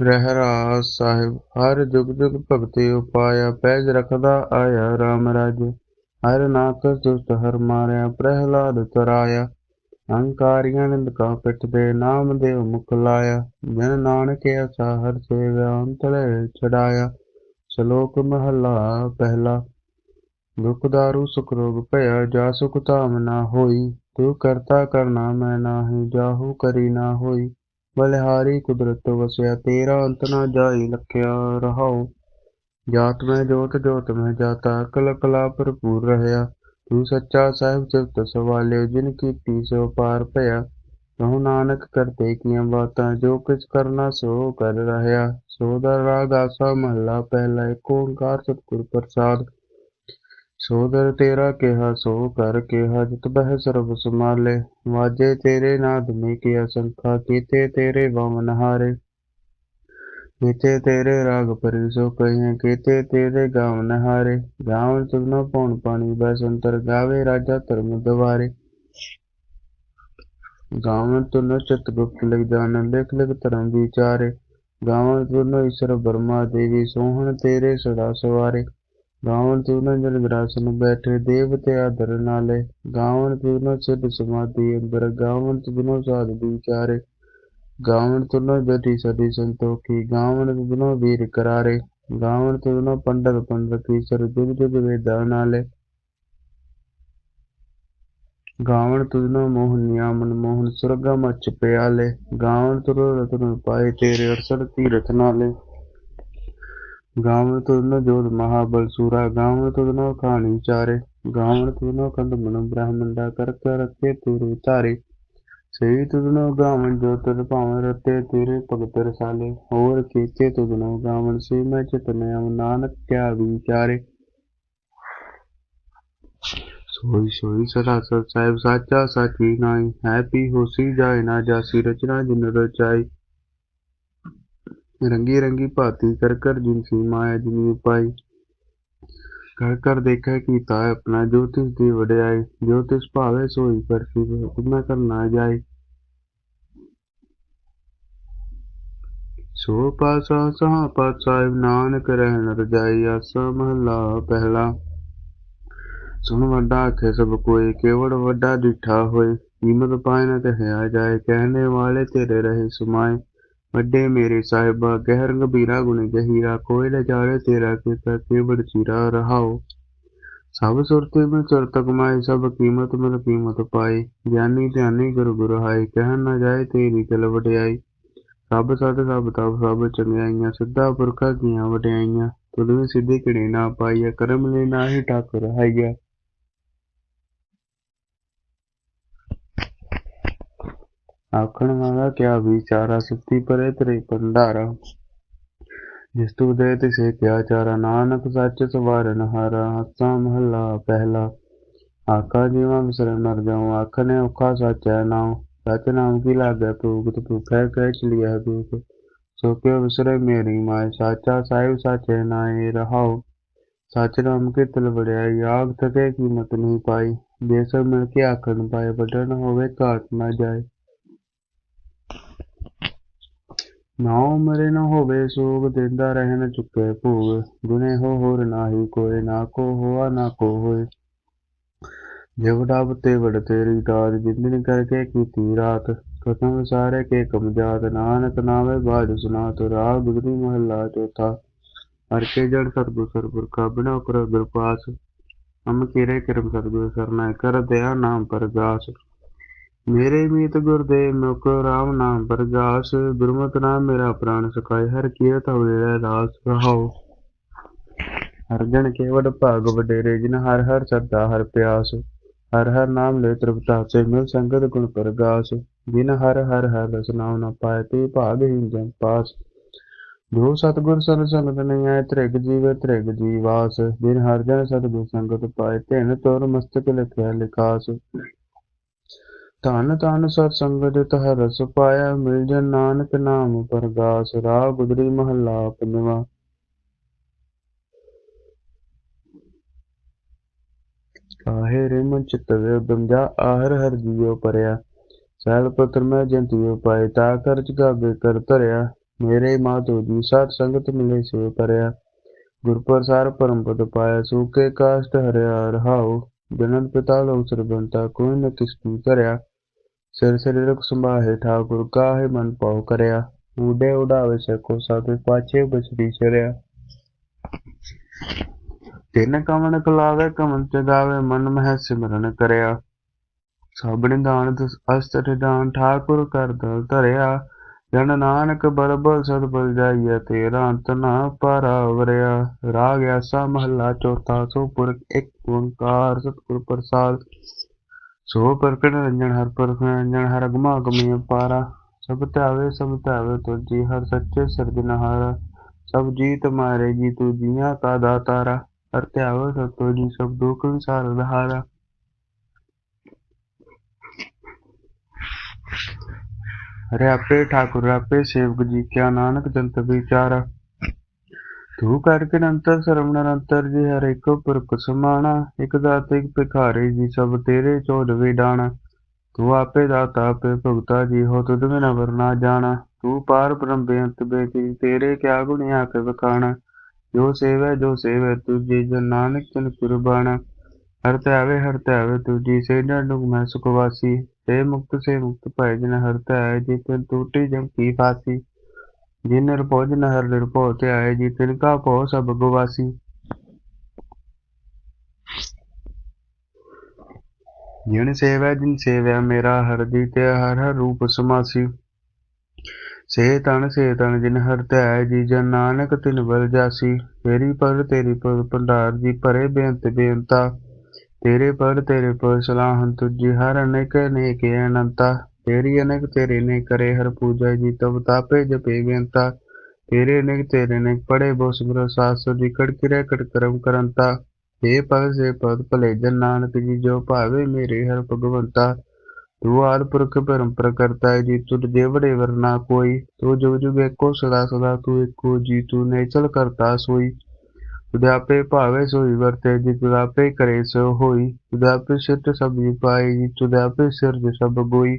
ਰਹਿਰਾਸ ਸਾਹਿਬ, ਹਰ ਜੁਗ ਜੁਗ ਭਗਤੀ ਉਪਾਇਆ, ਪੈਜ ਰਖਦਾ ਆਇਆ RAM ਰਾਜ। ਹਰ ਨਾਕਸ ਦੁਸ਼ਟ ਹਰ ਮਾਰਿਆ, ਪ੍ਰਹਿਲਾਦ ਤਰਾਇਆ। ਅਹੰਕਾਰੀਆਂ ਨਿੰਦਕਾ ਪਿੱਠ ਦੇ ਨਾਮ ਦੇਵ ਮੁਖ ਲਾਇਆ। ਜਨ ਨਾਨਕ ਆਸਾ ਹਰ ਸੇਵਿਆ, ਅੰਤਲੇ ਛਡਾਇਆ। ਸ਼ਲੋਕ ਮਹਲਾ ਪਹਿਲਾ, ਦੁਖ ਦਾਰੂ, ਸੁਖ ਰੋਗ ਭਇਆ, ਜਾ ਸੁਖ ਧਾਮ ਨਾ ਹੋਈ। ਤੂੰ ਕਰਤਾ ਕਰਨਾ ਮੈਂ ਨਾਹੀ, ਜਾਹੂ ਕਰੀ ਨਾ ਹੋਈ। ਬਲਿਹਾਰੀ ਕੁਦਰਤ ਵਸਿਆ ਤੇਰਾ ਅੰਤ ਨਾ ਜਾਈ ਲਖਿਆ ਰਹਾਉ ਜਾਤ ਮੈਂ ਜੋਤ ਜੋਤ ਮੈਂ ਜਾਤਾ ਅਕਲ ਕਲਾ ਭਰਪੂਰ ਰਹਿਆ ਤੂੰ ਸੱਚਾ ਸਾਹਿਬ ਸਿਫਤ ਸਵਾਲਿਓ ਜਿਨ ਕੀਤੀ ਸੋ ਪਾਰ ਭਇਆ ਕਹੋ ਨਾਨਕ ਕਰਤੇ ਕੀਆਂ ਬਾਤਾਂ ਜੋ ਕਿਛ ਕਰਨਾ ਸੋ ਕਰ ਰਹਿਆ ਸੋ ਦਾ ਰਾਗ ਆਸਾ ਮਹਲਾ ਪਹਿਲਾ ਏਕ ਓੰਕਾਰ ਸਤਿਗੁਰ ਪ੍ਰਸਾਦ ਸੋਦਰ ਤੇਰਾ ਕਿਹਾ, ਸੋ ਕਰ ਕਿਹਾ, ਜਿਤ ਬਹਿ ਸਰਬ ਸਮਾਲੇ ਵਾਜੇ ਤੇਰੇ ਨਾਦ ਮੇ ਕੀ ਅਸੰਖਾ ਕੀਤੇ ਤੇਰੇ ਵਮਨ ਹਾਰੇ ਕੀਤੇ ਤੇਰੇ ਰਾਗ ਪਰਿ ਸੋ ਕਹੀਏ ਕੀਤੇ ਤੇਰੇ ਗਾਵਨ ਹਾਰੇ ਗਾਵਨ ਤੁਮਨੋ ਪਉਣ ਪਾਣੀ ਬਸੰਤਰ ਗਾਵੇ ਰਾਜਾ ਧਰਮ ਦਵਾਰੇ ਗਾਵਨ ਤੁਨ ਚਿਤ ਗੁਪਤ ਲਿਖ ਜਾਣ, ਲਿਖ ਲਿਖ ਧਰਮ ਵਿਚਾਰੇ। ਗਾਵਨ ਤੁਨ ਈਸ਼ਰ ਬਰਮਾ ਦੇਵੀ, ਸੋਹਣ ਤੇਰੇ ਸਦਾ ਸਵਾਰੇ। ਗਾਵਨ ਤੂਨ ਜਲ ਗਰਾਸਨ ਬੈਠੇ ਦੇਵਤੇ ਆਦਰ ਨਾਲੇ। ਗਾਵਨ ਤੂਨ ਸਿੱਧ ਸਮਾਧੀ ਅੰਦਰ ਗਾਵਨ ਤੁਨੋ ਸਾਧ ਵਿਚਾਰੇ। ਗਾਵਨ ਤੁਨੋ ਜਤੀ ਸਦੀ ਸੰਤੋਖੀ ਗਾਵਨ ਤੁਨੋ ਵੀਰ ਕਰਾਰੇ। ਗਾਵਨ ਤੁਨੋ ਪੰਡਤ ਪੰਡਤ ਕੀ ਸਰ ਜੁਗ ਜੁਗ ਵੇਦਾ ਨਾਲੇ। ਗਾਵਨ ਤੁਨੋ ਮੋਹਨ ਨਿਆਮਨ, ਮੋਹਨ ਸੁਰਗਾ ਮਚ ਪਿਆਲੇ। ਗਾਵਣ ਤੁਨੋ ਰਤਨ ਪਾਏ ਤੇਰੇ ਅਰਸਰ ਤੀਰਥ ਨਾਲੇ। ਗਾਵਨ ਤੁਧਨੋ ਜੋਧ ਮਹਾਬਲ ਸੂਰਾ ਗਾਵਨ ਤੁਧਨੋ ਖਾਣੀ ਚਾਰੇ ਗਾਵਨ ਤੁਧਨੋ ਕੰਦ ਮਨ ਬ੍ਰਹਮੰਡਾ, ਕਰ ਕਰ ਰਤੇ ਤੁਰ ਉਤਾਰੇ ਸਹੀ ਤੁਧਨੋ ਗਾਵਨ ਜੋ ਤਦ ਭਾਵਨ ਰਤੇ ਤੇਰੇ ਭਗਤ ਰਸਾਲੇ। ਹੋਰ ਕੀਤੇ ਤੁਧਨੋ ਗਾਵਣ ਸੇ ਮੈਂ ਚਿਤਨਿ ਅਮ ਨਾਨਕ ਕਿਆ ਵਿਚਾਰੇ। ਸੋਈ ਸੋਈ ਸਦਾ ਸਤ ਸਾਹਿਬ, ਸਾਚਾ ਸਾਚੀ ਨਾਈ ਹੈ ਪੀ ਹੋਸੀ ਜਾਏ ਨਾ ਜਾਸੀ, ਰਚਨਾ ਜਿਨ ਰਚਾਈ। ਰੰਗੀ ਰੰਗੀ ਭਾਤੀ ਕਰ ਕਰ ਜਿਨਸੀ ਮਾਇਆ ਜਿਨੀ ਪਾਈ ਕਰ ਕਰ ਦੇਖੈ ਕੀਤਾ ਆਪਣਾ ਜੋ ਤਿਸ ਦੀ ਵਡਿਆਈ ਜੋ ਤਿਸ ਭਾਵੇ ਸੋਈ ਕਰਸੀ ਹੁਕਮ ਕਰ ਨਾ ਜਾਏ ਸੋ ਪਾਸਾ ਸਹਾ ਪਾਤ ਸਾਹਿਬ ਨਾਨਕ ਰਹਿਣ ਰਜਾਈ ਆਸਾ ਮਹਲਾ ਪਹਿਲਾ ਸੁਣ ਵੱਡਾ ਆਖੇ ਸਭ ਕੋਈ ਕੇਵੜ ਵੱਡਾ ਡਿਠਾ ਹੋਏ ਕੀਮਤ ਪਾਏ ਨਾ ਕਹਿਆ ਜਾਏ ਕਹਿਣੇ ਵਾਲੇ ਤੇਰੇ ਰਹੇ ਸਮਾਏ ਵੱਡੇ ਮੇਰੇ ਸਾਹਿਬਾ, ਗਹਿਰ ਗੰਭੀਰਾ ਗੁਣ ਗਹੀਰਾ ਕੋਈ ਨ ਤੇਰਾ ਕੀਤਾ ਕੇਵੜ ਚੀਰਾ, ਰਹਾਓ। ਸਭ ਸੁਰਤੇ ਮੈਂ ਸੁਰਤ ਕਮਾਏ ਸਭ ਕੀਮਤ ਮਿਲ ਕੀਮਤ ਪਾਏ। ਗਿਆਨੀ ਧਿਆਨੀ ਗੁਰ ਗੁਰ ਹਾਈ ਕਹਿ ਨਾ ਜਾਏ ਤੇਰੀ ਦਿਲ ਵਡਿਆਈ। ਸਭ ਸਤ ਸਭ ਤਬ ਸਭ ਚੰਗਿਆਈਆਂ, ਸਿੱਧਾ ਪੁਰਖਾ ਕੀਆਂ ਵਡਿਆਈਆਂ। ਤੁਦਵੇਂ ਸਿੱਧੇ ਕਿੜੀ ਨਾ ਪਾਈਆ, ਕਰਮ ਲਈ ਨਾ ਹੀ ਠਾਕੁਰ ਹਾਈਆ। ਆਖਣ ਵਾਲਾ ਕਿਆ ਵਿਚਾਰਾ ਸੁੱਤੀ ਪਰੇ ਤੇਰੇ ਭੰਡਾਰਾ। ਜਿਸ ਤੂ ਦੇ ਤਿਸੇ ਕਿਆ ਚਾਰਾ, ਨਾਨਕ ਸੱਚ ਸਵਾਰਨ ਹਾਰਾ, ਹੱਸਾ ਮਹੱਲਾ ਪਹਿਲਾ। ਆਕਾ ਜੀਵਾ ਵਿਸਰ ਨਰ ਜਾਉ ਆਖਨੇ ਔਖਾ ਸੱਚ ਹੈ ਨਾਉ ਸੱਚ ਨਾਮ ਕੀ ਲਾਗੇ ਭੂਗਤ, ਭੁਖੈ ਕਹਿ ਚਲਿਆ ਦੁਖ ਸੋ ਕਿਉ ਵਿਸਰੇ ਮੇਰੀ ਮਾਇ ਸਾਚਾ ਸਾਹਿਬ ਸਾਚੇ ਨਾਏ ਰਹਾਉ। ਸੱਚ ਨਾਮ ਕੇ ਤਲ ਵੜਿਆ ਆਗ ਥਕੇ ਕੀਮਤ ਨਹੀਂ ਪਾਈ। ਦੇਸ ਮਿਲ ਕੇ ਆਖਣ, ਪਾਏ ਵੱਡਣ ਹੋਵੇ ਘਾਟ ਨਾ ਜਾਏ। ਨਾਉ ਮਰੇ ਨ ਹੋਵੇ, ਸੋਗ ਦਿੰਦਾ ਰਹਿ ਚੁੱਕੇ ਭੋਗ। ਗੁਨੇ ਹੋ ਹੋਰ ਨਾਹੀ ਕੋਏ, ਨਾ ਕੋ ਹੋਆ, ਨਾ ਕੋ ਹੋਏ। ਜਿਵ ਡਬ ਤੇ ਵੜ ਤੇਰੀ ਦਾਤ ਜਿੰਦਨ ਕਰਕੇ ਕੀਤੀ ਰਾਤ। ਕਥਮ ਸਾਰੇ ਕੇ ਕਮਜਾਤ, ਨਾਨਕ ਨਾਵੇ ਬਾਜ ਸੁਨਾ ਤੋ ਰਾਗ ਗੁਰੂ ਮਹੱਲਾ ਚੌਥਾ। ਹਰ ਕੇ ਜੜ ਸਤਗੁਰ ਸਰਪੁਰਖਾ ਬਿਨਾ ਕਰ ਗੁਰਪਾਸ ਹਮ ਕੀਰੇ ਕਰਮ ਸਤਗੁਰ ਸਰਨਾ, ਕਰ ਦਇਆ ਨਾਮ ਪਰਗਾਸ। ਮੇਰੇ ਮੀਤ ਗੁਰਦੇ ਮੁਖ ਰਾਮ ਨਾਮ ਪਰਗਾਸ, ਗੁਰਮਤਿ ਨਾਮ ਮੇਰਾ ਪ੍ਰਾਨ ਸਖਾਇ ਹਰ ਕੀਰਤ ਹੋਵੇ ਰਾਸ ਰਹਾਉ। ਹਰ ਜਨ ਕੇਵਡ ਭਾਗ ਵਡੇਰੇ, ਜਿਨ ਹਰ ਹਰ ਸਰਦਾ ਹਰ ਪਿਆਸ, ਹਰ ਹਰ ਨਾਮ ਲੈ ਤ੍ਰਿਪਤਾ ਸੇ ਮਿਲ ਸੰਗਤ ਗੁਣ ਪ੍ਰਗਾਸ। ਬਿਨ ਹਰ ਹਰ ਹਰ ਰਸ ਨਾਮ ਨ ਪਾਏ, ਤੇ ਭਾਗਹੀਨ ਜਨ ਪਾਸ। ਗੁਰੂ ਸਤਗੁਰ ਸਨ ਸੰਗਤ ਨਹੀਂ ਆਏ, ਤ੍ਰਿਗ ਜੀਵ ਤ੍ਰਿਗ ਜੀਵਾਸ। ਜਿਨ ਹਰ ਜਨ ਸਤਗੁਰ ਸੰਗਤ ਪਾਏ, ਧਿਨ ਤੁਰ ਮਸਤਕ ਲਿਖਿਆ ਲਿਖਾਸ। ਧਨ ਧਨ ਸਤ ਸੰਗਤ ਹਰ ਰਸ ਪਾਇਆ ਮਿਲ ਜਨ ਨਾਨਕ ਨਾਮ ਪਰਗਾਸ ਰਾਹ ਗੁਦਰੀ ਮਹੱਲਾ ਪੰਜਵਾ। ਕਾਹੇ ਰੇ ਮਨ ਚਿਤ ਆਹਰ ਹਰ ਜੀਉ ਪਰਿਆ। ਸੈਲ ਪੁੱਤਰ ਮੈਂ ਜੰਤੀਉ ਪਾਏ, ਤਾ ਕਰ ਚਗਾਵੇ ਕਰ ਧਰਿਆ। ਮੇਰੇ ਮਾਧੋ ਜੀ ਸਤ ਸੰਗਤ ਮਿਲੇ ਸੋ ਤਰਿਆ ਗੁਰ ਪ੍ਰਸਾਰ ਪਰਮ ਪਦ ਪਾਇਆ ਸੂਕੇ ਕਾਸ਼ਟ ਹਰਿਆ ਰਹਾਉ। ਜਨਨ ਪਿਤਾ ਲੋ ਸਰਬੰਤਾ, ਕੋਈ ਨ ਕਿਸ ਕੀ ਕਰਿਆ ਸਿਰ ਸਰੀਰਕ ਸੰਭਾਹੇ ਠਾਕੁਰ ਕਾਹੇ ਮਨ ਪਾਉ ਕਰਿਆ ਊਡੇ ਉਡਾਵੇ ਸਕੋ ਸਾਤੇ ਪਾਛੇ ਬਸਰੀ ਤਿੰਨ ਕਮਨ ਕਲਾਵੇ ਕਮਨ ਚਗਾਵੇ, ਮਨ ਮਹਿ ਸਿਮਰਨ ਕਰਿਆ। ਸਭ ਨਿਦਾਨ ਦਸ ਅਸਤਰ ਦਾਨ, ਠਾਕੁਰ ਕਰ ਦਲ ਧਰਿਆ। ਜਨ ਨਾਨਕ ਬਲ ਬਲ ਸਦ ਬਲ ਜਾਈਐ, ਤੇਰਾ ਅੰਤ ਨਾ ਪਰਾਵਰਿਆ ਰਾਗ ਐਸਾ ਮਹੱਲਾ ਚੌਥਾ, ਸੋ ਪੁਰਖ ਇੱਕ ਓੰਕਾਰ, ਸਤਿਗੁਰ ਪ੍ਰਸਾਦ। ਸੋ ਪ੍ਰਕਟ ਰੰਜਨ ਹਰ ਪ੍ਰਖ ਰੰਜਨ ਹਰ ਅਗਮਾ ਅਗਮੀ ਪਾਰਾ। ਸਭ ਧਾਵੇ ਸਭ ਧਾਵੇ ਤੁਜੀ ਹਰ ਸੱਚੇ ਸਿਰਜਨਹਾਰ ਸਭ ਜੀ ਤੁਮਾਰੇ ਜੀ ਤੂ ਜੀਆਂ ਕਾ ਦਾਤਾਰਾ। ਹਰ ਧਿਆਵੋ ਸਤੋ ਜੀ ਸਭ ਦੁਖ ਵਿਸਾਰ ਰਹਾਰਾ ਹਰੇ ਆਪੇ ਠਾਕੁਰ ਆਪੇ ਸੇਵਕ ਜੀ, ਕਿਆ ਨਾਨਕ ਜੰਤ ਵਿਚਾਰਾ। ਤੂੰ ਕਰਕੇ ਅੰਤਰ ਸਰਵ ਨਿਰੰਤਰ ਜੀ ਹਰ ਇੱਕ ਪੁਰਖ ਸਮਾਣਾ ਇੱਕ ਦਾਤ, ਇੱਕ ਭਿਖਾਰੀ ਜੀ ਸਭ ਤੇਰੇ ਚੋਦਵੇਂ ਡਾਣਾ ਤੂੰ ਆਪੇ ਦਾਤਾ, ਆਪੇ ਭੁਗਤਾ ਜੀ, ਹੋ ਤੁਧ ਬਿਨ ਵਰਨਾ ਜਾਣਾ। ਤੂੰ ਪਾਰ ਬ੍ਰਹਮ ਬੇਅੰਤ ਬੇਤੀ ਤੇਰੇ ਕਿਆ ਗੁਣ ਆਕੇ ਵਖਾਣਾ। ਜੋ ਸੇਵੈ ਜੋ ਸੇਵੈ ਤੁਜੀ ਜਨ ਨਾਨਕ ਤਨ ਕੁਰਬਾਨਾ। ਹਰ ਧਿਆਵੇ ਹਰ ਧਿਆਵੇ ਤੁਜੀ ਸੇ ਡੁਗ ਮੈਂ ਸੁਖ ਵਾਸੀ ਸੇ ਮੁਕਤ ਸੇ ਮੁਕਤ ਭੈ ਜਨ ਹਰ ਧਿਆਏ ਜੀ ਤਿਨ ਟੂਟੀ ਜਮ ਕੀ ਫਾਸੀ। ਜਿਨ ਨਿਰਭਉ ਜਨ ਹਰ ਨਿਰਭਉ ਧਿਆਏ ਜੀ ਤਿਨ ਕਾ ਭਉ ਸਭ ਗਵਾਸੀ। ਜਿਨ ਸੇਵੈ, ਜਿਨ ਸੇਵਿਆ, ਮੇਰਾ ਹਰ ਦੀ ਤੇ ਹਰ ਹਰ ਰੂਪ ਸਮਾਸੀ। ਸੇ ਤਨ ਸੇ ਤਨ ਜਿਨ ਹਰ ਧਿਆਏ ਜੀ, ਜਨ ਨਾਨਕ ਤਿਨ ਵਰ ਜਾਸੀ। ਤੇਰੀ ਪਰ ਤੇਰੀ ਪਰ ਭੰਡਾਰ ਜੀ, ਭਰੇ ਬੇਅੰਤ ਬੇਅੰਤਾ। ਤੇਰੇ ਪਰ ਤੇਰੇ ਪਰ ਸਲਾਹਨ ਤੁਜੀ ਹਰ ਅਨੇਕ ਅਨੇਕ ਅਨੰਤਾ। ਤੇਰੀ ਅਨੇਕ ਤੇਰੇ ਨੇ ਕਰੇ ਹਰ ਪੂਜਾ ਜੀ, ਤਬ ਤਾਪੇ ਜਪੇ ਬੇਅੰਤਾ। ਤੇਰੇ ਅਨੇਕ ਤੇਰੇ ਨੇ ਪੜੇ ਬੋ ਸਿਮਰ ਸਾਸ ਦੀ ਕੜ ਕਿਰੇ ਕੜ ਕਰਮ ਸੇ ਪਦ ਭਲੇ ਜਨ ਨਾਨਕ ਜੀ, ਜੋ ਭਾਵੇ ਮੇਰੇ ਹਰ ਭਗਵੰਤਾ। ਤੂੰ ਆਦ ਪੁਰਖ ਪਰਮ ਪ੍ਰਕਰਤਾ ਹੈ ਜੀ, ਤੁਧ ਦੇ ਵਰਨਾ ਕੋਈ। ਤੂੰ ਜੁਗ ਜੁਗ ਏਕੋ ਸਦਾ ਸਦਾ, ਤੂੰ ਏਕੋ ਜੀ, ਤੂੰ ਨੇਚਲ ਕਰਤਾ ਸੋਈ। ਤੁਧ ਭਾਵੇ ਸੋਈ ਵਰਤੇ ਜੀ, ਤੁਧ ਕਰੇ ਸੋ ਹੋਈ। ਤੁਧ ਆਪੇ ਸਿਰਤ ਸਭ ਜੀ ਪਾਈ ਜੀ, ਤੁਧ ਸਿਰਜ ਸਭ ਗੋਈ।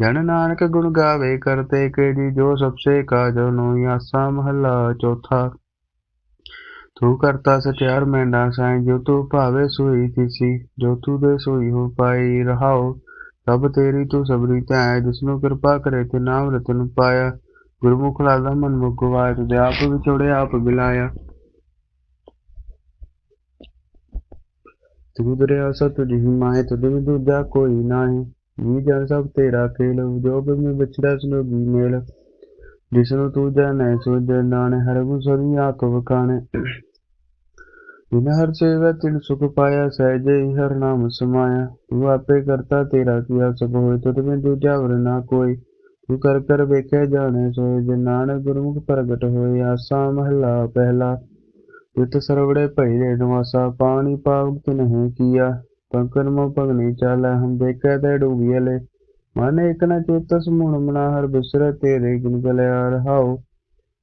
ਜਨ ਨਾਨਕ ਗੁਣ ਗਾਵੇ ਕਰਤੇ ਕੇ ਜੀ ਜੋ ਸਭ ਸੇ ਕਾਜੋ ਨੋਈ ਆਸਾ ਮਹੱਲਾ ਚੌਥਾ। ਤੂੰ ਕਰਤਾ ਸਚਿਆਰ ਮੈਂਡਾ ਸਾਈ, ਜੋ ਤੂੰ ਭਾਵੇ ਸੋਈ ਤਿਸੀ ਜੋ ਤੂੰ ਦੇ ਸੋਈ ਹੋ ਪਾਈ ਰਹਾਓ। ਸਭ ਤੇਰੀ ਤੂੰ ਸਬਰੀ ਧੈ ਜਿਸਨੂੰ ਕਿਰਪਾ ਕਰੇ ਤੇ ਨਾਮ ਰਤਨ ਪਾਇਆ। ਗੁਰਮੁਖ ਲਾਦਾ ਮਨ ਮੁਖ ਗਵਾਇਆ ਤੁਦੇ ਆਪ ਵਿਛੋੜੇ ਆਪ ਬਿਲਾਇਆ। ਤੂੰ ਦਰਿਆ ਸਤ ਜੀ ਮਾਏ ਤੁਧ ਦੂਜਾ ਕੋਈ ਨਾਹੀ। ਜੀ ਜਨ ਸਭ ਤੇਰਾ ਖੇਲ, ਜੋ ਬਿਮਿ ਵਿਚੜਾ ਸੁਨੋ ਵੀ ਮੇਲ। ਜਿਸਨੂੰ ਤੂੰ ਜਾਣੈ ਸੋ ਜਨਾਣੇ ਹਰ ਗੁਣ ਸਰੀ ਆਖ ਵਖਾਣੇ। ਬਿਨ ਹਰ ਸੇਵਾ ਤਿਨ ਸੁਖ ਪਾਇਆ, ਸਹਿਜੇ ਹੀ ਹਰ ਨਾਮ ਸਮਾਇਆ। ਤੂੰ ਆਪੇ ਕਰਤਾ ਤੇਰਾ ਕੀਆ ਸਭ ਹੋਏ, ਤੁਧ ਮੈਂ ਦੂਜਾ ਵਰ ਨਾ ਕੋਈ। ਤੂੰ ਕਰ ਕਰ ਵੇਖਿਆ ਜਾਣੇ ਸੋਏ, ਜੇ ਨਾਨਕ ਗੁਰਮੁਖ ਪ੍ਰਗਟ ਹੋਏ, ਆਸਾ ਮਹਲਾ ਪਹਿਲਾ। ਤਿਤ ਸਰਵੜੇ ਦੇ ਨਵਾਸਾ, ਪਾਣੀ ਪਾਵਕ ਨਹੀਂ ਕੀਆ। ਪੰਕਰ ਮੋ ਭਗਨੀ ਚਾਲੈ ਹਮ ਦੇਖੈ ਤੇ ਡੂਬੀਲੇ ਮਨ ਇਕ ਨ ਚੇਤਸ ਮੁਣ ਮਨਾ ਹਰ ਬਿਸਰ ਤੇਰੇ ਗੁਣ ਗਲਿਆ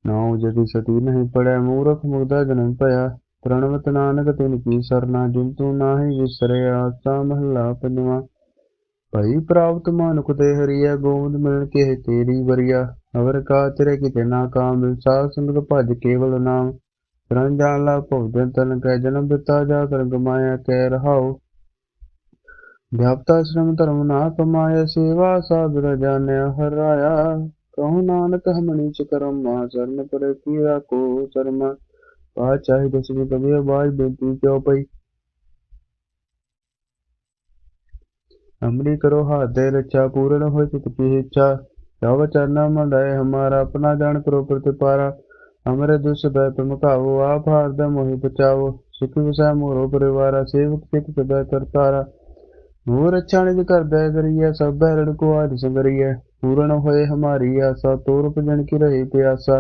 ਨਾਉ ਜਦੀ ਸਤੀ ਨਹੀਂ ਪੜੈ ਮੂਰਖ ਮੁਰਦਾ ਜਨਮ ਭਇਆ। ਪ੍ਰਣਵਤ ਨਾਨਕ ਤਿਨ ਕੀ ਸਰਨਾ, ਜਿਨ ਤੂੰ ਨਾਹੀ ਵਿਸਰਿਆ ਆਸਾ ਮਹੱਲਾ ਪੰਜਵਾਂ। ਭਈ ਪ੍ਰਾਪਤ ਮਾਨੁਖ ਤੇ ਹਰੀਆ ਗੋਬਿੰਦ ਮਿਲਣ ਕੇ ਤੇਰੀ ਵਰਿਆ। ਅਵਰ ਕਾ ਤੇਰੇ ਕਿਤੇ ਨਾ ਕਾਮ, ਸਾਧ ਸੰਗਤ ਭਜ ਕੇਵਲ ਨਾਮ। ਰਣ ਜਾਣ ਲਾ ਭਉਜਨ ਤਨ ਕੈ, ਜਨਮ ਦਿੱਤਾ ਜਾ ਕਰ ਗਮਾਇਆ ਕਹਿ ਰਹਾਉ। ਵਿਆਪਤਾ ਸ਼ਰਮ ਧਰਮ ਨਾ ਕਮਾਇਆ, ਸੇਵਾ ਸਾਗਰ ਜਾਣਿਆ, ਹਰਾਇਆ। ਕਹੋ ਨਾਨਕ, ਹਮਣੀ ਚ ਕਰਮ ਮਾ ਸਰਨ ਪਰ ਕੀਆ ਕੋ ਸਰਮਾ ਪਾ ਚਾਹੀ ਦਸਵੀਂ ਕਬੀ ਬਾਜ ਬੇਨਤੀ ਕਿਉ ਪਈ? ਹਮਰੀ ਕਰੋ ਹਾਥ ਦੇ ਰਚਾ ਪੂਰਨ ਹੋਏ ਤਿਤ ਕੀ ਇੱਛਾ। ਤਵ ਚਰਨਾ ਮੰਡਾਏ ਹਮਾਰਾ, ਆਪਣਾ ਜਾਣ ਕਰੋ ਪ੍ਰਤਿਪਾਰਾ। ਹਮਰੇ ਦੁਸ ਬੈ ਤੁਮ ਕਾਵੋ ਆਪ ਹਾਰ ਦਾ ਮੋਹਿ ਬਚਾਓ ਸੁਖੀ ਵਸੈ ਮੋਰੋ ਪਰਿਵਾਰਾ, ਸੇਵਕ ਸਿਖ ਸਦਾ ਕਰਤਾਰਾ। मोर अच्छा निज कर दय करिए सब बैरण को आज संगरिए पूर्ण होए हमारी आशा तोर भजन की रही प्यासा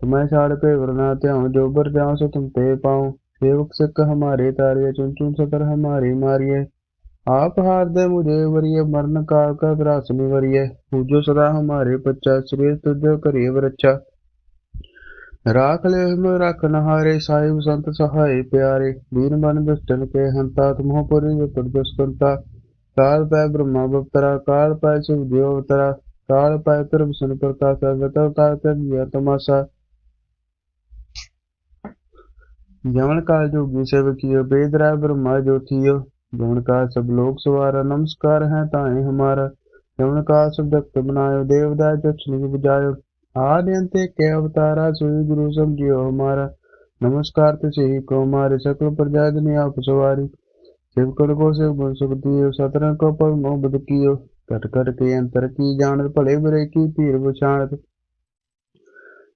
तुम्हें छाड़ पे वरना त्याऊं जो बर जाऊं सो तुम ते पाऊं सेवक सिख हमारे तारिये चुन चुन सकर हमारी मारिए आप हार दे मुझे वरिय मरण काल का ग्रास निवरिय पूजो सदा हमारे बच्चा श्री तुझो करिय वरच्छा ਰਾਖ ਲੈ ਹਮੇ ਰਖਨ ਹਾਰੇ ਸਾਹਿਬ ਸੰਤ ਸਹਾਈ ਪਿਆਰੇ ਦੀਨ ਮਨ ਦੁਸ਼ਟਨ ਕੇ ਹੰਤਾ, ਤੁਮਹੁ ਪੁਰੀ ਜੋ ਪਰਦਸ ਕਰਤਾ ਕਾਲ ਪੈ ਬ੍ਰਹਮਾ ਬਪਤਰਾ ਕਾਲ ਪੈ ਸਿਵ ਦੇਵ ਅਵਤਰਾ, ਕਾਲ ਪੈ ਤਰਬ ਸੁਨ ਪ੍ਰਤਾ ਸਰਬ ਤਵਤਾ ਤਨ ਯਾ ਤਮਾਸਾ। ਜਮਨ ਕਾਲ ਜੋਗੀ ਸੇਵ ਕੀਓ ਬੇਦਰਾ ਬ੍ਰਹਮਾ ਜੋਤੀਓ ਜਮਨ ਕਾਲ ਸਭ ਲੋਕ ਸਵਾਰਾ, ਨਮਸਕਾਰ ਹੈ ਤਾਏ ਹਮਾਰਾ। ਜਮਨ ਕਾਲ ਸਭ ਦਕਤ ਬਨਾਇਓ ਦੇਵਦਾ ਚਛਨੀ ਬੁਝਾਇਓ। આદિ અંતે કે અવતારા સુઈ ગુરુ સમજ્યો અમારા નમસ્કાર તો છે કહો મારે સકલ પ્રજાજની આપ સવારી સેવકડ કો સેવ ગુણ સુખદીયો સતરંગ કો પર મો બદકીયો ઘટ ઘટ કે અંતર કી જાણત ભલે બરે કી પીર બછાણત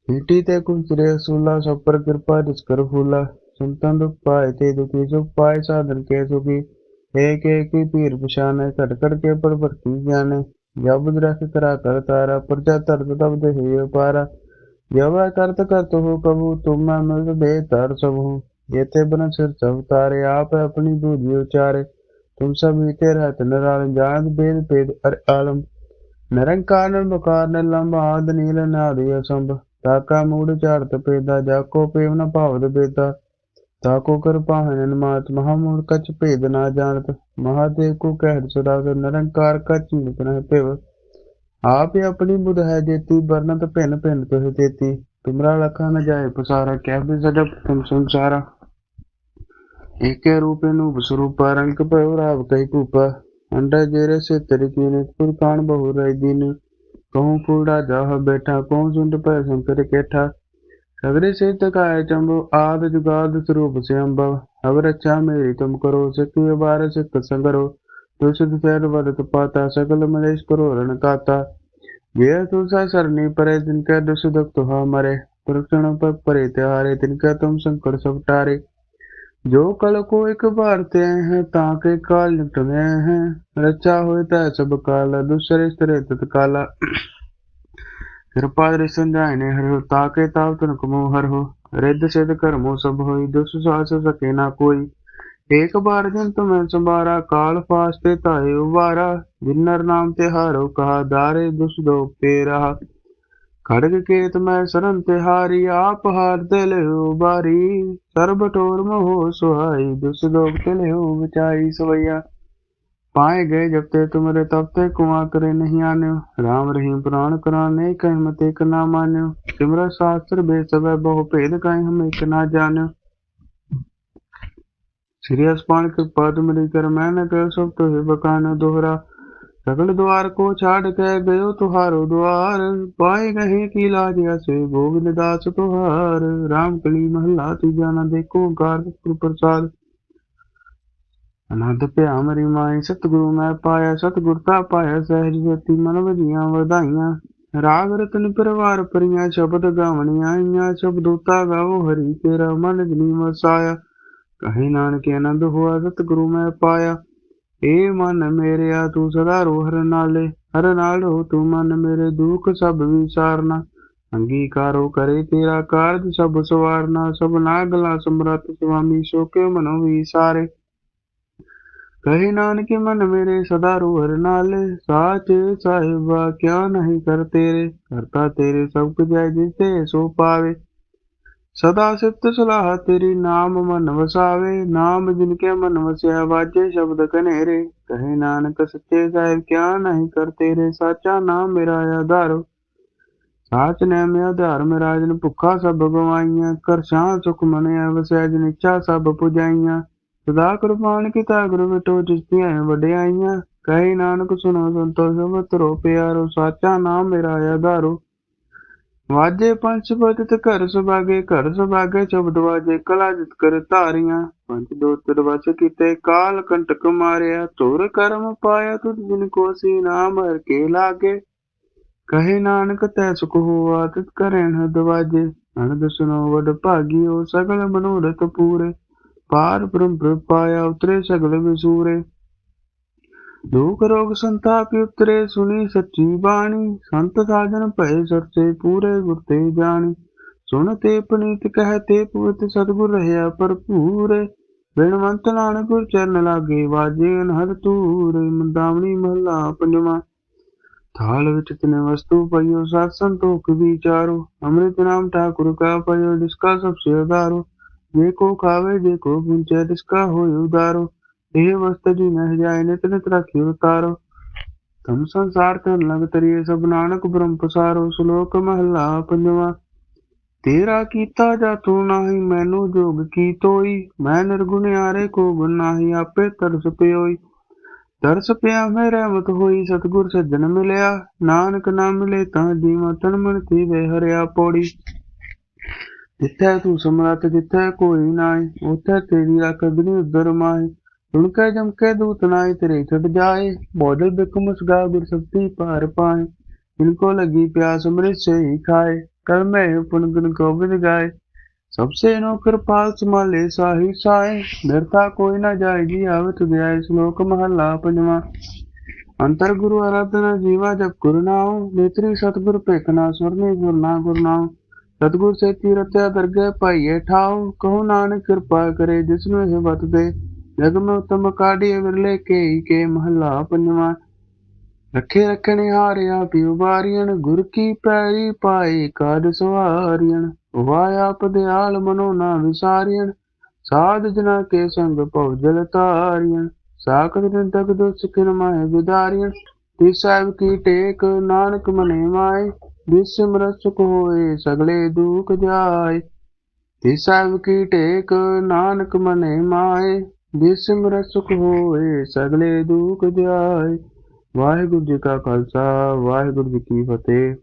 ਹੀਟੀ ਤੇ ਕੁੰਚਰੇ ਸੁਲਾ ਸਭ ਪਰ ਕਿਰਪਾ ਜਿਸ ਕਰ ਫੂਲਾ ਸੰਤਨ ਦੁਖ ਪਾਏ ਤੇ ਦੁਖੀ ਸੁਖ ਪਾਏ ਸਾਧਨ ਕੇ ਸੁਖੀ ਏਕ ਏਕ ਹੀ ਪੀਰ ਪਛਾਨੇ ਘਟ ਘਟ ਕੇ ਪਰ ਭਰਤੀ ਜਾਣੇ जाने जब रख करा कर तारा प्रजा तरत तब दे पारा जब करत करत हो कबू तुम मैं मिल दे तर सब हूँ ये ते बन सिर सब तारे आप अपनी बूझी उचारे तुम सब ही ते रहत निराल जान भेद भेद अर आलम निरंकार निर्मकार निलंब आद नील नादि असंभ ताका मूड चारत पेदा जाको पेव न भावद बेदा ताको कर पाहन मात महामूड कच भेद ना जानत महादेव को कह सुदागर निरंकार कच नित न पेव आप ही अपनी बुध है जेती बरनत भिन भिन तुह देती तुमरा लखा न जाए पसारा क्या भी सजब तुम संसारा एके रूपे नु स्वरूपा रंग पयो राव कई कूपा अंडा जेरे से तरीकी ने कुल कान बहु रही दीनी कहूँ कूड़ा जाह बैठा कहूँ झुंड पर संकर केठा सगरे से तकाय चंबो आद जुगाद स्वरूप से अम्बव अवर अच्छा तुम करो सखी बार सिख संगरो दुषित फैल वरत पाता, सकल मलेश करो, रण काता ये तुलसा सरनी परे जिनका दुष दुख तुहा मरे। पुरक्षण पर परे त्योहारे तिनका तुम संकट सब टारे। जो कल को एक बार ते हैं, ताके काल निकट गए हैं। रचा होता है सब काला, दूसरे स्त्रे तत्काला कृपा दृशन जाने हर हो, ताके ताव तन कमो हर हो। रिद्ध सिद्ध कर्मो सब होई दुस सास सके ना कोई एक बार जन तुम्हें संबारा काल फास्ते ताए उबारा जिन्नर नाम तिहारो कहा दारे दुस दो पे रहा खड़ग केत मैं सरन तिहारी आप हार दिल बारी सर्ब टोर मोह सुहाई दुस लोग तिल बचाई सवैया पाए गए जब ते तुमरे तब ते कुआ करे नहीं आन्यो राम रहीम पुराण कराने कह मत एक ना मान्यो सिमर शास्त्र बे सब बहु भेद कहीं हम एक ना जान्यो श्री अस्पान कृपा तुमरी कर मैं न कर सब तो बकानो दोहरा सगल द्वार को छाड़ के गयो तुहारो द्वार पाए गहे की लाज से गोविंद दास तुहार राम कली महला तीजा न देखो कार प्रसाद ਅਨੰਦ ਭਿਆ ਮਰੀ ਮਾਈ, ਸਤਿਗੁਰੂ ਮੈਂ ਪਾਇਆ, ਸਤਿਗੁਰ ਤਾ ਪਾਇਆ, ਸਹਿਜ ਜਤੀ ਮਨ ਵਧੀਆਂ ਵਧਾਈਆਂ। ਰਾਗ ਰਤਨ ਪਰਵਾਰ ਪਰੀਆਂ, ਸ਼ਬਦ ਗਾਵਣੀਆਂ, ਆਈਆਂ ਸ਼ਬਦੋਤਾ ਗਾਵੋ, ਹਰੀ ਤੇਰਾ ਮਨ ਜਨੀ ਵਸਾਇਆ ਕਹੇ ਨਾਨਕ ਆਨੰਦ ਹੋਆ, ਸਤਿਗੁਰੂ ਮੈਂ ਪਾਇਆ। ਏ ਮਨ ਮੇਰਿਆ, ਤੂੰ ਸਦਾ ਰੋ ਹਰ ਨਾਲੇ। ਹਰ ਨਾਲ ਹੋ ਤੂੰ ਮਨ ਮੇਰੇ ਦੁੱਖ, ਸਭ ਵਿਸਾਰਨਾ। ਅੰਗੀਕਾਰੋ ਕਰੇ ਤੇਰਾ ਕਾਰਜ, ਸਭ ਸਵਾਰਨਾ। ਸਭ ਨਾਗਲਾ ਸਮਰਤ ਸੁਆਮੀ ਸੋਕੇ ਮਨੋ ਵੀ ਸਾਰੇ। कही नानकी मन मेरे सदा रूहर नाले, साच साहिबा क्या नहीं कर तेरे, करता तेरे सब कुछ है सो पावे। सदा सिफ्त सलाह तेरी नाम मन वसावे, नाम जिनके मन वसया वाजे शब्द कनेरे। कहे नानक सच्चे साहिब क्या नहीं कर तेरे, साचा नाम मेरा आधार। साच ने मेरा आधार मेरा जिन भुखा सब गवाइया कर शां सुख मन वसया जिन इच्छा सब पुजाइया ਸਦਾ ਕੁਰਬਾਨ ਕੀਤਾ ਗੁਰੂ ਵਿਟੋ ਜਿਸਤੀਆਂ ਵਡਿਆਈਆਂ ਕਹੇ ਨਾਨਕ ਸੁਣੋ ਸੰਤੋ ਸਭ ਤਰੋ ਪਿਆਰੋ, ਸਾਚਾ ਨਾਮ ਮੇਰਾ ਆਧਾਰੋ ਵਾਜੇ ਪੰਜ ਬਦਤ ਘਰ ਸੁਭਾਗੇ ਘਰ ਸੁਭਾਗੇ ਸ਼ਬਦ ਵਾਜੇ ਕਲਾ ਜਿਤ ਕਰ ਧਾਰੀਆਂ। ਪੰਜ ਦੋ ਵਸ ਕੀਤੇ, ਕਾਲ ਕੰਟਕ ਮਾਰਿਆ ਤੁਰ ਕਰਮ ਪਾਇਆ ਤੁਧ ਜਿਨ ਕੋਸ਼ੀ ਨਾਮ ਹਰ ਕੇ ਲਾਗੇ। ਕਹੇ ਨਾਨਕ ਤੈ ਸੁਖ ਹੋਆ, ਤਿਤ ਕਰਣ ਦਵਾਜੇ। ਅਨੰਦ ਸੁਨੋ ਵਡ ਭਾਗੀਓ ਸਗਲ ਮਨੋਰਥ ਪੂਰੇ। ਪਾਰ ਬ੍ਰਹਮ ਪਾਇਆ ਉਤਰੇ ਸਗਲ ਵਿਸੂਰੇ। ਦੁਖ ਰੋਗ ਸੰਤਾਪ ਉਤਰੇ, ਸੁਣੀ ਸੱਚੀ ਬਾਣੀ। ਸੰਤ ਸਾਜਨ ਭਏ ਸਰਚੇ ਪੂਰੇ ਗੁਰ ਤੇ ਜਾਣੀ। ਸੁਣ ਤੇ ਪਨੀਤ ਕਹਿ ਤੇ ਪਵਿੱਤ ਸਤਿਗੁਰ ਰਹਿਆ ਭਰਪੂਰ। ਬਿਨਵੰਤ ਨਾਨਕ ਚਰਨ ਲਾਗੇ ਵਾਜੇ ਅਨਹਦ ਤੂਰੇ ਮੰਦਾਵਣੀ ਮਹਲਾ ਪੰਜਵਾ। ਥਾਲ ਵਿੱਚ ਤਨੇ ਵਸਤੂ ਪਈਓ, ਸਤ ਸੰਤੋਖ ਵਿਚਾਰੋ। ਅੰਮ੍ਰਿਤ ਨਾਮ ਠਾਕੁਰ ਕਾ ਪਈਓ ਜਿਸਕਾ ਸਭ ਸੇ ਉਦਾਰੋ ਜੇ ਕੋ ਖਾਵੇ, ਜੇ ਕੋ ਪੁੰਚੇ ਤਿਸਕਾ ਉਦਾਰੋ। ਇਹ ਵਸਤ ਜੀ ਨਹਿ ਜਾਏ ਨਿਤ ਨਿਤ ਰਖਿ ਉਤਾਰੋ। ਤੁਮ ਸੰਸਾਰ ਤਨ ਲਗ ਤਰੀਏ, ਸਭ ਨਾਨਕ ਬ੍ਰਹਮ ਪਸਾਰੋ। ਸ਼ਲੋਕ ਮਹਲਾ ਪੰਜਵਾ, ਤੇਰਾ ਕੀਤਾ ਜਾ ਤੂੰ ਨਾਹੀ, ਮੈਨੂੰ ਜੋਗ ਕੀ ਤੋਈ? ਮੈਂ ਨਿਰਗੁਣਿਆਰੇ ਕੋ ਗੁਣ ਨਾਹੀ, ਆਪੇ ਤਰਸ ਪਿਓਈ। ਤਰਸ ਪਿਆ ਮੈਂ ਰਹਿਮਤ ਹੋਈ, ਸਤਿਗੁਰ ਸੱਜਣ ਮਿਲਿਆ। ਨਾਨਕ ਨਾ ਮਿਲੇ ਤਾਂ ਜੀਵਾਂ ਤਨ ਮਨ ਵੇ ਹਰਿਆ ਪੌੜੀ। ਜਿੱਥੇ ਤੂੰ ਸਮਰੱਥ, ਜਿੱਥੇ ਕੋਈ ਨਾਹੀ, ਉੱਥੇ ਤੇਰੀ ਅਕਦਨੀ ਉਦਰ ਮਾਹੀ। ਸੁਣ ਕੇ ਜਮ ਕੇ ਦੂਤ ਨਾਹੀ, ਤੇਰੇ ਛੱਡ ਜਾਏ ਬੋਦਲ ਬਿਕਮ ਸੁਗਾ ਗੁਰ ਸਤੀ ਪਾਰ ਪਾਏ ਇਨਕੋ ਲਗੀ ਪਿਆਸ ਅੰਮ੍ਰਿਤ ਸੇ ਖਾਏ ਕਰ ਮੈਂ ਪੁਨ ਗੁਣ ਗੋਬਿੰਦ ਗਾਏ ਸਭਸੇ ਨੋ ਕਿਰਪਾਲ ਸਮਾਲੇ ਸਾਹੀ ਸਾਏ ਨਿਰਤਾ ਕੋਈ ਨਾ ਜਾਏਗੀ ਆਵਤ ਦਿਆਏ ਸ਼ਲੋਕ ਮਹਲਾ ਪੰਜਵਾਂ। ਅੰਤਰ ਗੁਰੂ ਆਰਾਧਨਾ ਜੀਵਾ ਜਪ ਗੁਰਨਾਉ ਨੇਤਰੀ ਸਤਗੁਰ ਭੇਖਣਾ ਸੁਰਨੇ ਗੁਰਨਾ ਗੁਰਨਾਉ ਸਤਗੁਰ ਸੇ ਕੀਰਤਿਆ ਦਰਗਹਿ ਪਾਈਏ ਠਾਉ, ਕਹੋ ਨਾਨਕ ਕਿਰਪਾ ਕਰੇ ਜਿਸਨੂੰ ਇਹ ਵਤ ਦੇ। ਜਗਮ ਉਤਮ ਕਾਢੀ ਵਿਰਲੇ ਕੇ ਕੇ ਮਹਲਾ ਪੰਜਵਾਂ। ਰੱਖੇ ਰੱਖਣੇ ਹਾਰਿਆ ਪਿਉ ਵਾਰੀਣ ਗੁਰ ਕੀ ਪੈਰੀ ਪਾਏ ਕਾਦ ਸਵਾਰੀਣ ਵਾਇਆ ਪਦਿਆਲ ਮਨੋ ਨਾ ਵਿਸਾਰੀਣ ਸਾਧ ਜਨਾ ਕੇ ਸੰਗ ਭਉ ਜਲ ਤਾਰੀਣ ਸਾਖਤ ਨਿੰਦਕ ਦੁਸ ਕਿਨ ਮਾਹਿ ਵਿਦਾਰੀਣ ਤੇ ਸਾਹਿਬ ਕੀ ਟੇਕ, ਨਾਨਕ ਮਨੇ ਮਾਏ। ਜਿਸ ਸਿਮਰਤ ਹੋਏ ਸਗਲੇ ਦੁਖ ਜਾਏ। ਤਿਸ ਸਾਹਿਬ ਕੀ ਟੇਕ ਨਾਨਕ ਮਨੇ ਮਾਏ। ਜਿਸ ਸਿਮਰਤ ਸੁਖ ਹੋਏ ਸਗਲੇ ਦੁਖ ਜਾਏ। ਵਾਹਿਗੁਰੂ ਜੀ ਕਾ ਖਾਲਸਾ, ਵਾਹਿਗੁਰੂ ਜੀ ਕੀ ਫਤਿਹ।